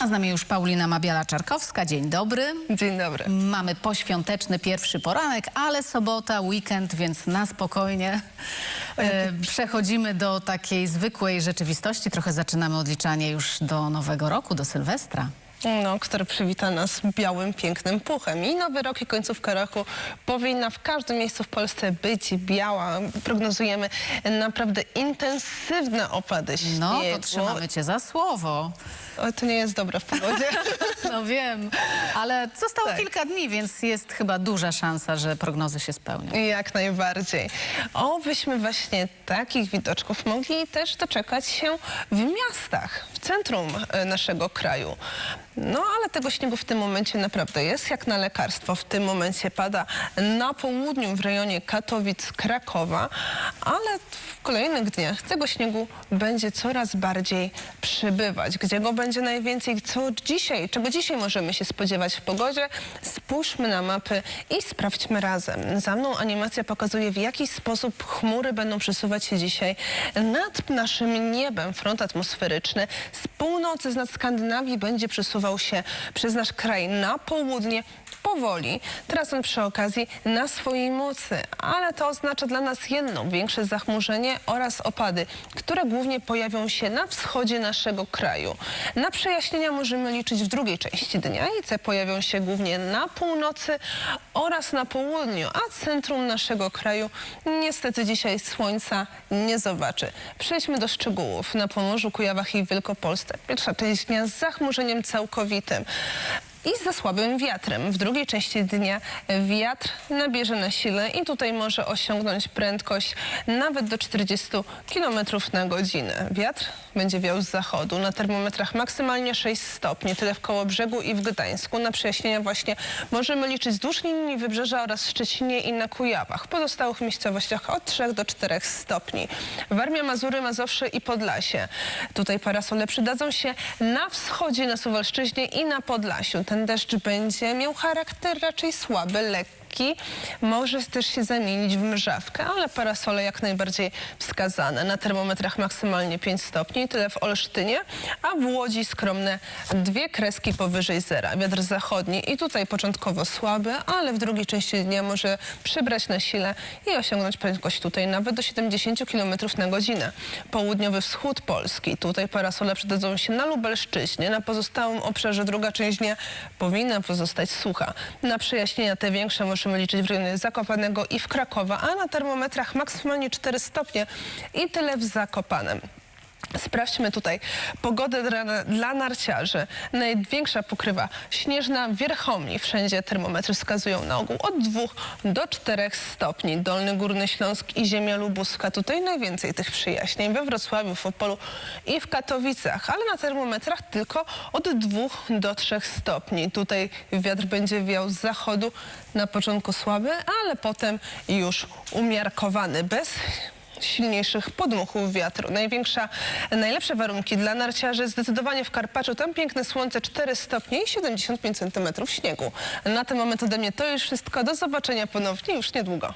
A z nami już Paulina Mabiala-Czarkowska. Dzień dobry. Dzień dobry. Mamy poświąteczny pierwszy poranek, ale sobota, weekend, więc na spokojnie e, przechodzimy do takiej zwykłej rzeczywistości. Trochę zaczynamy odliczanie już do nowego roku, do Sylwestra. No, który przywita nas białym, pięknym puchem. I nowy rok i końcówka roku powinna w każdym miejscu w Polsce być biała. Prognozujemy naprawdę intensywne opady śniegu. No, to trzymamy cię za słowo. O, to nie jest dobre w pogodzie. No wiem, ale zostało Tak. kilka dni, więc jest chyba duża szansa, że prognozy się spełnią. Jak najbardziej. Obyśmy właśnie takich widoczków mogli też doczekać się w miastach, w centrum e, naszego kraju. No ale tego śniegu w tym momencie naprawdę jest jak na lekarstwo. W tym momencie pada na południu w rejonie Katowic, Krakowa, ale w kolejnych dniach tego śniegu będzie coraz bardziej przybywać. Gdzie go będzie najwięcej, co dzisiaj, czego dzisiaj możemy się spodziewać w pogodzie? Spójrzmy na mapy i sprawdźmy razem. Za mną animacja pokazuje, w jaki sposób chmury będą przesuwać się dzisiaj nad naszym niebem. Front atmosferyczny z północy, z nad Skandynawii będzie przesuwał się przez nasz kraj na południe powoli, tracąc przy okazji na swojej mocy. Ale to oznacza dla nas jedno, większe zachmurzenie oraz opady, które głównie pojawią się na wschodzie naszego kraju. Na przejaśnienia możemy liczyć w drugiej części dnia i te pojawią się głównie na północy oraz na południu, a centrum naszego kraju niestety dzisiaj słońca nie zobaczy. Przejdźmy do szczegółów. Na Pomorzu, Kujawach i Wielkopolsce pierwsza część dnia z zachmurzeniem całkowitym i ze słabym wiatrem. W drugiej części dnia wiatr nabierze na sile i tutaj może osiągnąć prędkość nawet do 40 km na godzinę. Wiatr będzie wiał z zachodu. Na termometrach maksymalnie 6 stopni, tyle w Kołobrzegu i w Gdańsku. Na przejaśnienia właśnie możemy liczyć wzdłuż linii wybrzeża oraz Szczecinie i na Kujawach. W pozostałych miejscowościach od 3 do 4 stopni. Warmia, Mazury, Mazowsze i Podlasie. Tutaj parasole przydadzą się na wschodzie, na Suwalszczyźnie i na Podlasiu. Ten deszcz będzie miał charakter raczej słaby, lekki. Może też się zamienić w mrzawkę, ale parasole jak najbardziej wskazane. Na termometrach maksymalnie 5 stopni, tyle w Olsztynie, a w Łodzi skromne dwie kreski powyżej zera. Wiatr zachodni i tutaj początkowo słaby, ale w drugiej części dnia może przybrać na sile i osiągnąć prędkość tutaj nawet do 70 km na godzinę. Południowy wschód Polski. Tutaj parasole przydadzą się na Lubelszczyźnie. Na pozostałym obszarze druga część dnia powinna pozostać sucha. Na przejaśnienia te większe możemy liczyć w rejonie Zakopanego i w Krakowa, a na termometrach maksymalnie 4 stopnie i tyle w Zakopanem. Sprawdźmy tutaj pogodę dla, dla narciarzy. Największa pokrywa śnieżna w Wierchomni. Wszędzie termometry wskazują na ogół od 2 do 4 stopni. Dolny Górny Śląsk i ziemia lubuska. Tutaj najwięcej tych przyjaśnień. We Wrocławiu, w Opolu i w Katowicach. Ale na termometrach tylko od 2 do 3 stopni. Tutaj wiatr będzie wiał z zachodu. Na początku słaby, ale potem już umiarkowany. Bez silniejszych podmuchów wiatru. Największa, najlepsze warunki dla narciarzy zdecydowanie w Karpaczu. Tam piękne słońce, 4 stopnie i 75 centymetrów śniegu. Na ten moment ode mnie to już wszystko. Do zobaczenia ponownie już niedługo.